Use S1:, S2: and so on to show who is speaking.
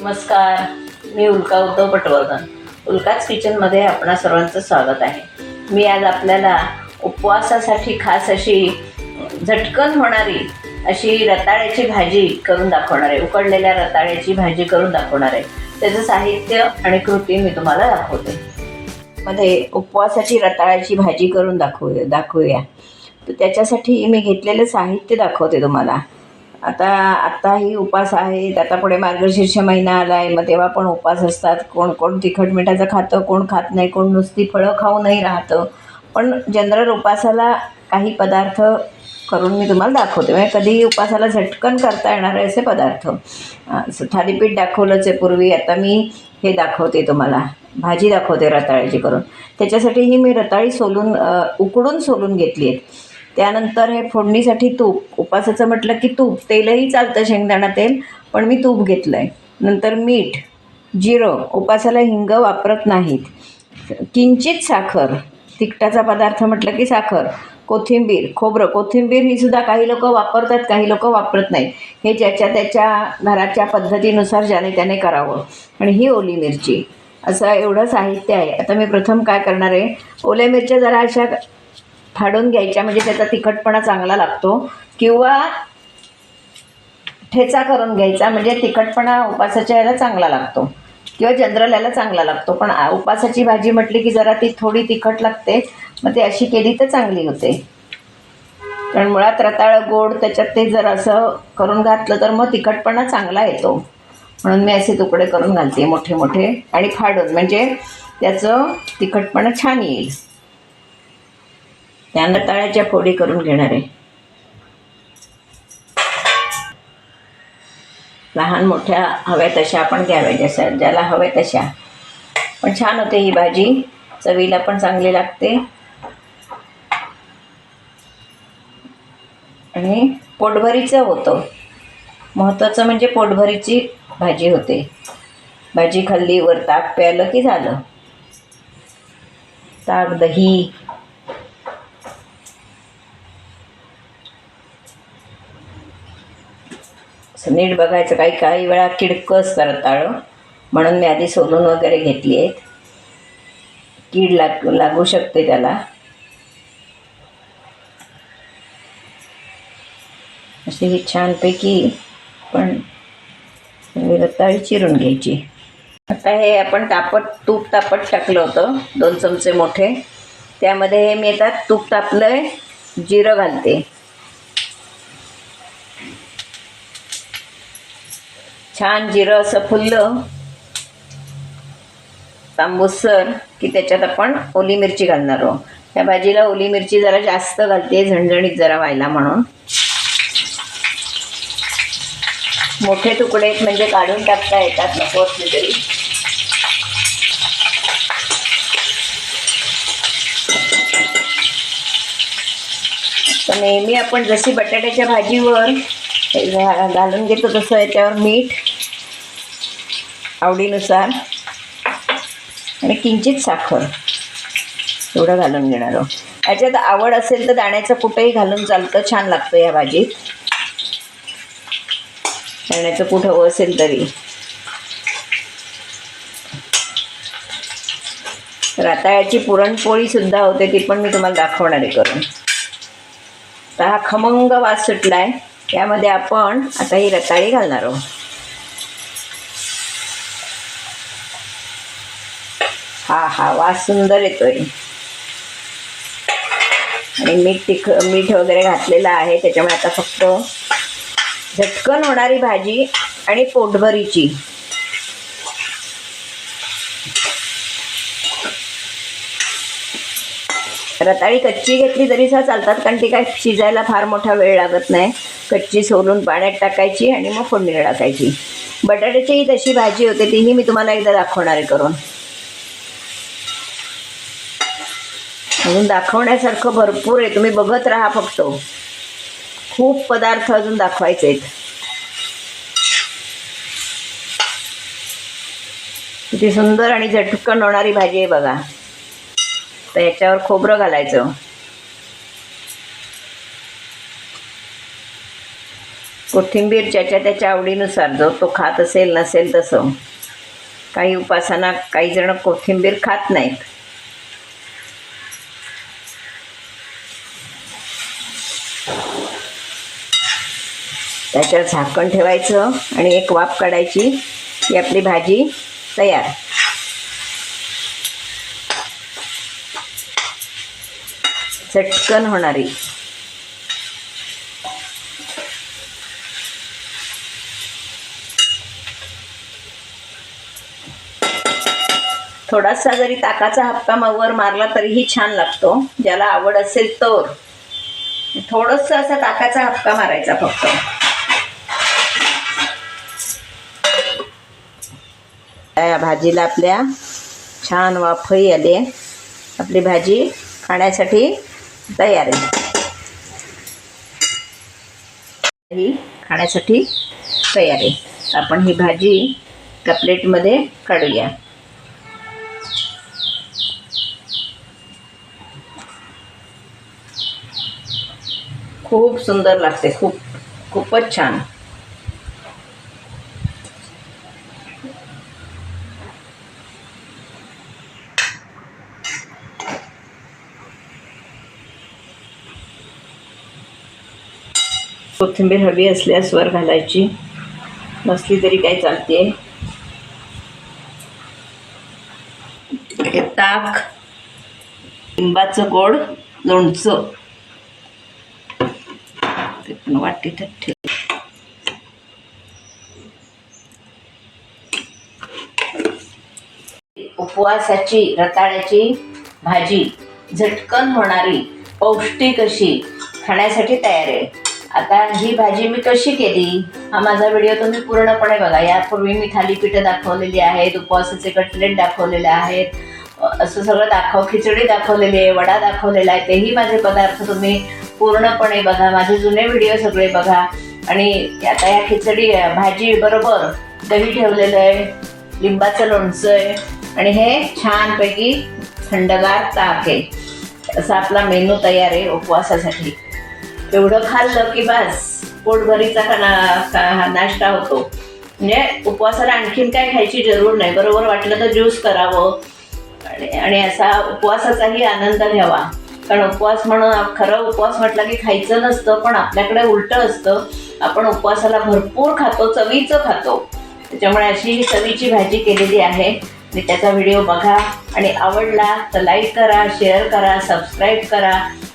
S1: नमस्कार मी उल्का उद्धव पटवर्धन. उल्काच किचनमध्ये आपणा सर्वांचं स्वागत आहे. मी आज आपल्याला उपवासासाठी खास अशी झटकन होणारी अशी रताळ्याची भाजी करून दाखवणार आहे. उकडलेल्या रताळ्याची भाजी करून दाखवणार आहे. त्याचं साहित्य आणि कृती मी तुम्हाला दाखवते. मध्ये उपवासाची रताळ्याची भाजी करून दाखवूया दाखवूया. तर त्याच्यासाठी मी घेतलेलं साहित्य दाखवते तुम्हाला. आता आत्ताही उपास आहेत आता पुढे मार्गशीर्ष महिना आला आहे मग तेव्हा पण उपास असतात. कोण कोण तिखट मिठाचं खातं कोण खात नाही कोण नुसती फळं खाऊनही राहतं. पण जनरल उपासाला काही पदार्थ करून मी तुम्हाला दाखवते. म्हणजे कधीही उपासाला झटकन करता येणारे असे पदार्थ. थालीपीठ दाखवलंच आहे पूर्वी. आता मी हे दाखवते तुम्हाला. भाजी दाखवते रताळ्याची करून. त्याच्यासाठीही मी रताळी सोलून उकडून सोलून घेतली आहेत. त्यानंतर हे फोडणीसाठी तूप. उपासाचं म्हटलं की तूप. तेलही चालतं शेंगदाणा तेल पण मी तूप घेतलं आहे नंतर मीठ जिरं. उपासाला हिंग वापरत नाहीत. किंचित साखर. तिखटाचा पदार्थ म्हटलं की साखर. कोथिंबीर खोबरं. कोथिंबीर ही सुद्धा काही लोक वापरतात काही लोक वापरत नाही हे ज्याच्या त्याच्या घराच्या पद्धतीनुसार ज्याने त्याने करावं. आणि ही ओली मिरची. असं एवढं साहित्य आहे. आता मी प्रथम काय करणार आहे? ओल्या मिरच्या जरा अशा फाडून घ्यायच्या म्हणजे त्याचा तिखटपणा चांगला लागतो. किंवा ठेचा करून घ्यायचा म्हणजे तिखटपणा उपासाच्या याला चांगला लागतो. किंवा जनरल याला चांगला लागतो. पण आ- उपासाची भाजी म्हटली की जरा ती थोडी तिखट लागते मग ती अशी केली तर चांगली होते. कारण मुळात रताळ गोड त्याच्यात ते जर असं करून घातलं तर मग तिखटपणा चांगला येतो. म्हणून मी असे तुकडे करून घालते मोठे मोठे आणि फाडून म्हणजे त्याचं तिखटपणा छान येईल. त्या तळ्याच्या फोडी करून घेणार आहे. लहान मोठ्या हव्या तशा आपण घ्याव्या जशा ज्याला हव्या तशा. पण छान होते ही भाजी. चवीला पण चांगली लागते. आणि पोटभरीचं होतं. महत्त्वाचं म्हणजे पोटभरीची भाजी होते. भाजी खाल्ली वर ताक प्यायलं की झालं. ताक दही असं नीट बघायचं. काही काही वेळा किडकस असतं रताळं म्हणून मी आधी सोलून वगैरे घेतली आहेत. कीड लाग लागू शकते त्याला. अशी ही छानपैकी पण रताळी चिरून घ्यायची. आता हे आपण तापट तूप तापट टाकलं होतं. दोन चमचे मोठे. त्यामध्ये हे मी आता तूप तापलं आहे जिरं घालते. छान जिरं असं फुललं. तांबूसर की त्याच्यात आपण ओली मिरची घालणार आहोत. त्या भाजीला ओली मिरची जरा जास्त घालते झणझणीत जरा व्हायला म्हणून. मोठे तुकडे म्हणजे काढून टाकता येतात नको असले तरी. तर नेहमी आपण जशी बटाट्याच्या भाजीवर घालून घेतो तसं याच्यावर मीठ आवडीनुसार आणि किंचित साखर. एवढं घालून घेणार आहोत. याच्यात आवड असेल तर दाण्याचं कुठंही घालून चालतं छान लागतं या भाजीत. दाण्याचं कुठं हवं असेल तरी. रताळ्याची पुरणपोळीसुद्धा होते ती पण मी तुम्हाला दाखवणार आहे करून. तर हा खमंग वास सुटला आहे यामध्ये आपण आता ही रताळी घालणार आहोत. हा हा वास सुंदर येतोय. आणि मीठ तिख मीठ वगैरे घातलेलं आहे त्याच्यामुळे आता फक्त झटकन होणारी भाजी आणि पोटभरीची. रताळी कच्ची घेतली तरी सुद्धा चालतात कारण ती काय शिजायला फार मोठा वेळ लागत नाही. कच्ची सोलून पाण्यात टाकायची आणि मग फोडणीला टाकायची. बटाट्याचीही तशी भाजी होते तीही मी तुम्हाला एकदा दाखवणार आहे करून. अजून दाखवण्यासारखं भरपूर आहे. तुम्ही बघत राहा फक्त. खूप पदार्थ अजून दाखवायचे आहेत. किती सुंदर आणि झटकन होणारी भाजी आहे बघा. तर याच्यावर खोबरं घालायचं. कोथिंबीर ज्याच्या त्याच्या आवडीनुसार जो तो खात असेल नसेल तसं. काही उपासना काही जण कोथिंबीर खात नाहीत. त्याच्यावर झाकण ठेवायचं आणि एक वाफ काढायची. ही आपली भाजी तयार. चटकन होणारी. थोडासा जरी ताकाचा हप्ता वर मारला तरीही छान लागतो. ज्याला आवड असेल तर. थोडंसं असा ताकाचा हप्ता मारायचा फक्त. या भाजीला आपल्या छान वाफही आली. आहे आपली भाजी खाण्यासाठी तयार आहे. ही खाण्यासाठी तयार आहे. आपण ही भाजी त्या प्लेटमध्ये काढूया. खूप सुंदर लागते. खूप खूपच छान. कोथिंबीर हवी असल्यास वर घालायची. नसली तरी काय चालते ताक लिंबाचं गोड लोणचं. ते पण वाटीत ठेव. उपवासाची रताळ्याची भाजी झटकन होणारी पौष्टिक अशी खाण्यासाठी तयार आहे. आता ही भाजी मी कशी केली हा माझा व्हिडिओ तुम्ही पूर्णपणे बघा. यापूर्वी मी थालीपीठं दाखवलेली आहेत उपवासाचे कटलेट दाखवलेले आहेत असं सगळं दाखव खिचडी दाखवलेली आहे वडा दाखवलेला आहे तेही माझे पदार्थ तुम्ही पूर्णपणे बघा. माझे जुने व्हिडिओ सगळे बघा. आणि आता या खिचडी भाजी बरोबर दही ठेवलेलं आहे लिंबाचं लोणचं आहे आणि हे छानपैकी थंडगार ताक आहे. असा आपला मेनू तयार आहे उपवासासाठी. एवढं खाल्लं की बस पोटभरीचा ना नाश्ता होतो. म्हणजे उपवासाला आणखीन काय खायची जरूर नाही. बरोबर वाटलं तर ज्यूस करावं. आणि आणि असा उपवासाचाही आनंद घ्यावा. कारण उपवास म्हणून खरं उपवास म्हटलं की खायचं नसतं पण आपल्याकडे उलटं असतं. आपण उपवासाला भरपूर खातो चवीचं खातो. त्याच्यामुळे अशी चवीची भाजी केलेली आहे. त्याचा व्हिडिओ बघा. आणि आवडला तर लाईक करा शेअर करा सबस्क्राईब करा.